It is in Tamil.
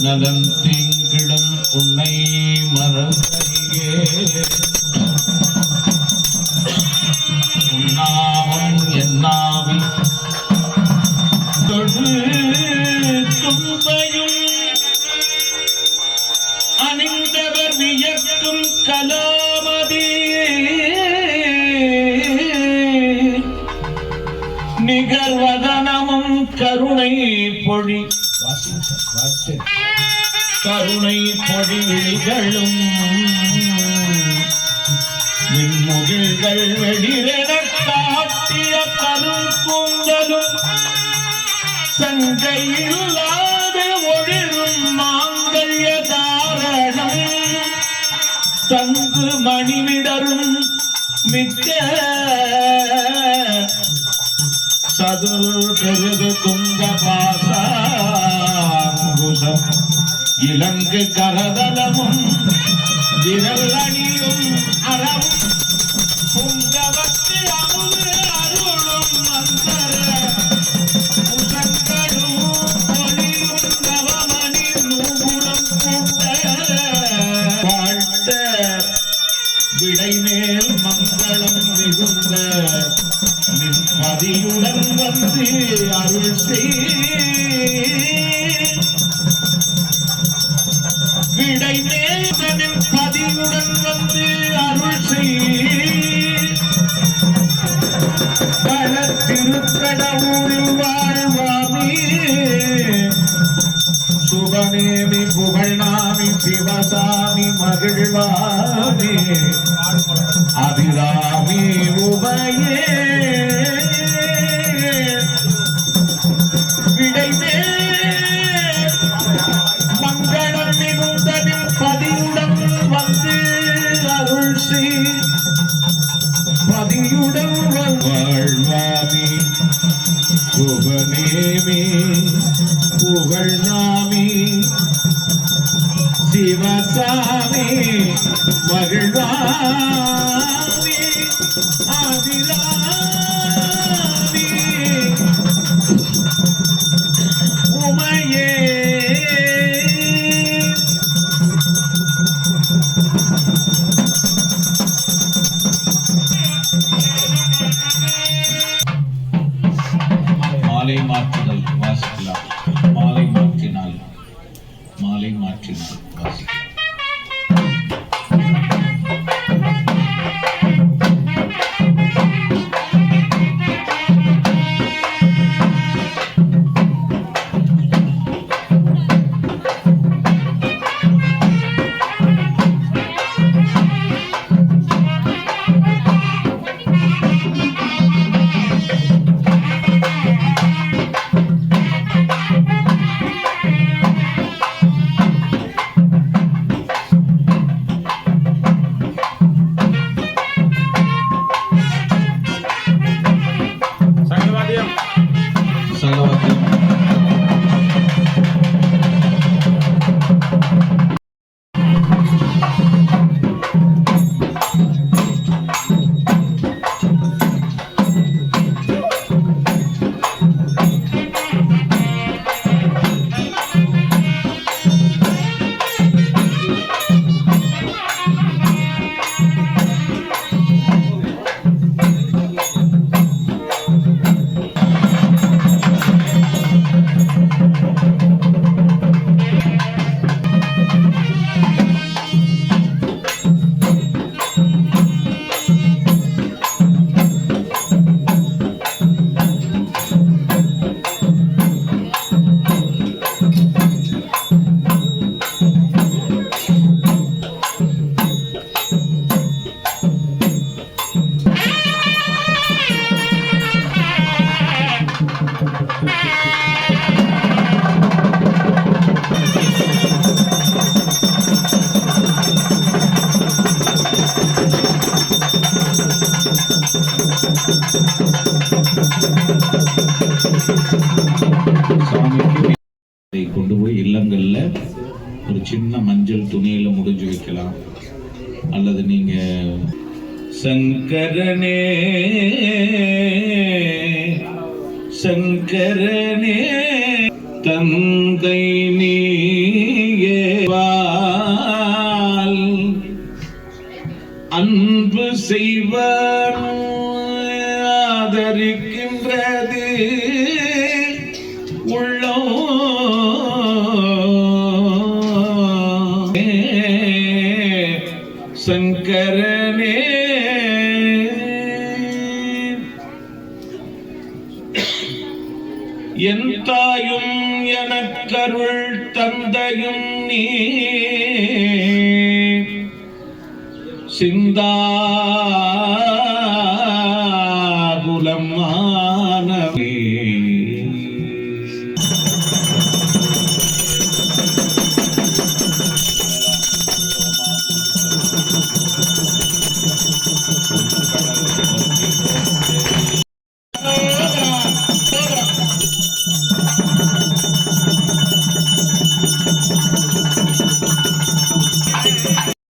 நலன் தீங்கிடும் உன்னை மறந்தறியே. உன்னாமம் என்னாவி தொழு தும்பையும் அணிந்தவர் வியக்கும் கலாமதி. நிகர்வதனமும் கருணை பொழி கருணை பொழி விழிகளும் விண்முகில்கள் காட்டிய கரும் கூந்தலும் சங்கை ஒளிரும் மாங்கல்ய தாரணம் தங்கு மணிவிடரும் மிக்க சதுர் பெருது துங்க இலங்கு கரதளமும் விரல் அணியும் அறவும் பொங்கவத்து அமுது அருளும் மந்தர விடைமேல் மங்களம் மிகுந்த நிம்மதியுடன் வந்து அருள் செய். தேவி புகழ்நாமி சிவசாமி மகிழ்வாமி. அபிராமி உபயே புகழ் சிவசாமி மகிழ்வாமி ஆதிராமி. உமையே. மாலை மாற்றுதல் மாலை மாற்றினால் வாசிக்கலாம் சாமிக்கு கொண்டு போய் இல்லங்கள்ல ஒரு சின்ன மஞ்சள் துணியில முடிஞ்சு வைக்கலாம். அல்லது நீங்க சங்கரனே சங்கரனே தந்தை நீ சங்கரனே. என் தாயும் எனக்கருள் தந்தையும் நீ. சிந்தாகுலம் மானவே